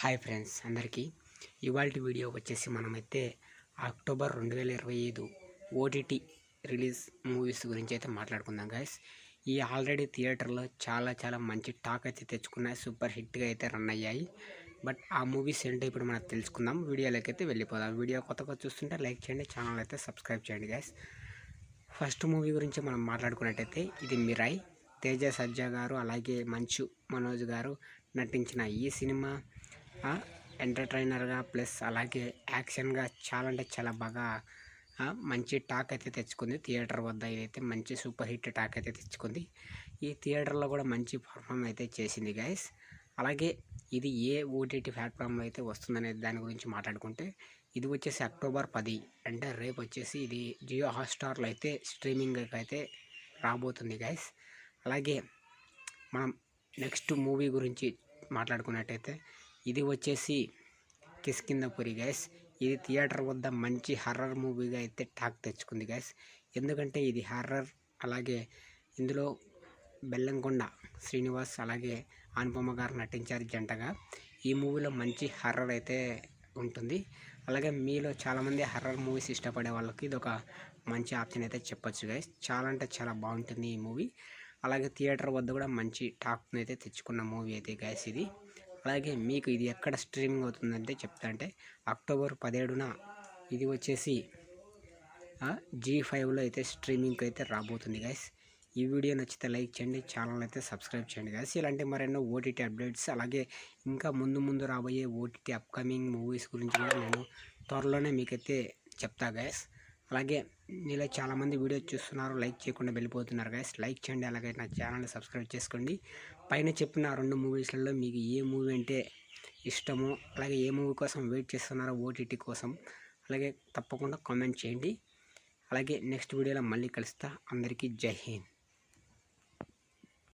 Hi friends అందరికీ. ఇవాళ video వచ్చేసి మనమైతే అక్టోబర్ రెండు వేల ఇరవై ఐదు ఓటీటీ రిలీజ్ మూవీస్ గురించి అయితే మాట్లాడుకుందాం గాయస్ ఈ ఆల్రెడీ థియేటర్లో చాలా చాలా మంచి టాక్ అయితే తెచ్చుకున్నాయి సూపర్ హిట్గా అయితే రన్ అయ్యాయి. బట్ ఆ మూవీస్ ఏంటో ఇప్పుడు మనం తెలుసుకుందాం. వీడియోలోకి అయితే వెళ్ళిపోదాం. వీడియో కొత్తగా చూస్తుంటే లైక్ చేయండి ఛానల్ అయితే సబ్స్క్రైబ్ చేయండి గాయస్ ఫస్ట్ మూవీ గురించి మనం మాట్లాడుకున్నట్టయితే ఇది మిరాయ్. తేజ సజ్జా గారు అలాగే మంచు మనోజ్ గారు నటించిన ఈ సినిమా. ఎంటర్టైనర్గా ప్లస్ అలాగే యాక్షన్గా చాలా అంటే చాలా బాగా మంచి టాక్ అయితే తెచ్చుకుంది. థియేటర్ వద్ద ఇదైతే మంచి సూపర్ హిట్ టాక్ అయితే తెచ్చుకుంది. ఈ థియేటర్లో కూడా మంచి పర్ఫామ్ అయితే చేసింది గైస్ అలాగే ఇది ఏ ఓటీటీ ప్లాట్ఫామ్లో అయితే వస్తుందనే దాని గురించి మాట్లాడుకుంటే ఇది వచ్చేసి అక్టోబర్ పది అంటే రేపు వచ్చేసి ఇది జియో హాట్స్టార్లో అయితే స్ట్రీమింగ్ అయితే రాబోతుంది గైస్ అలాగే మనం నెక్స్ట్ మూవీ గురించి మాట్లాడుకున్నట్టయితే ఇది వచ్చేసి కిస్కిందపురి గైస్ ఇది థియేటర్ వద్ద మంచి హర్రర్ మూవీగా అయితే టాక్ తెచ్చుకుంది గైస్ ఎందుకంటే ఇది హర్రర్ అలాగే ఇందులో బెల్లంకొండ శ్రీనివాస్ అలాగే అనుపమ గారు నటించారు జంటగా. ఈ మూవీలో మంచి హర్రర్ అయితే ఉంటుంది. అలాగే మీలో చాలామంది హర్రర్ మూవీస్ ఇష్టపడే వాళ్ళకి ఇది ఒక మంచి ఆప్షన్ అయితే చెప్పొచ్చు గైస్ చాలా అంటే చాలా బాగుంటుంది ఈ మూవీ. అలాగే థియేటర్ వద్ద కూడా మంచి టాక్ని అయితే తెచ్చుకున్న మూవీ అయితే గైస్ ఇది. అలాగే మీకు ఇది ఎక్కడ స్ట్రీమింగ్ అవుతుందంటే చెప్తా అంటే అక్టోబర్ పదిహేడున ఇది వచ్చేసి జీ ఫైవ్లో అయితే స్ట్రీమింగ్కి అయితే రాబోతుంది గాయస్ ఈ వీడియో నచ్చితే లైక్ చేయండి ఛానల్ అయితే సబ్స్క్రైబ్ చేయండి గాయస్ ఇలాంటి మరెన్నో ఓటీటీ అప్డేట్స్ అలాగే ఇంకా ముందు ముందు రాబోయే ఓటీటీ అప్కమింగ్ మూవీస్ గురించి కూడా నేను త్వరలోనే మీకైతే చెప్తా గైస్ అలాగే మీలో చాలామంది వీడియో చూస్తున్నారు లైక్ చేయకుండా వెళ్ళిపోతున్నారు గైస్ లైక్ చేయండి అలాగే నా ఛానల్ని సబ్స్క్రైబ్ చేసుకోండి. పైన చెప్పిన రెండు మూవీస్లలో మీకు ఏ మూవీ అంటే ఇష్టమో అలాగే ఏ మూవీ కోసం వెయిట్ చేస్తున్నారో ఓటీటీ కోసం అలాగే తప్పకుండా కామెంట్ చేయండి. అలాగే నెక్స్ట్ వీడియోలో మళ్ళీ కలుస్తా. అందరికీ జై హింద్.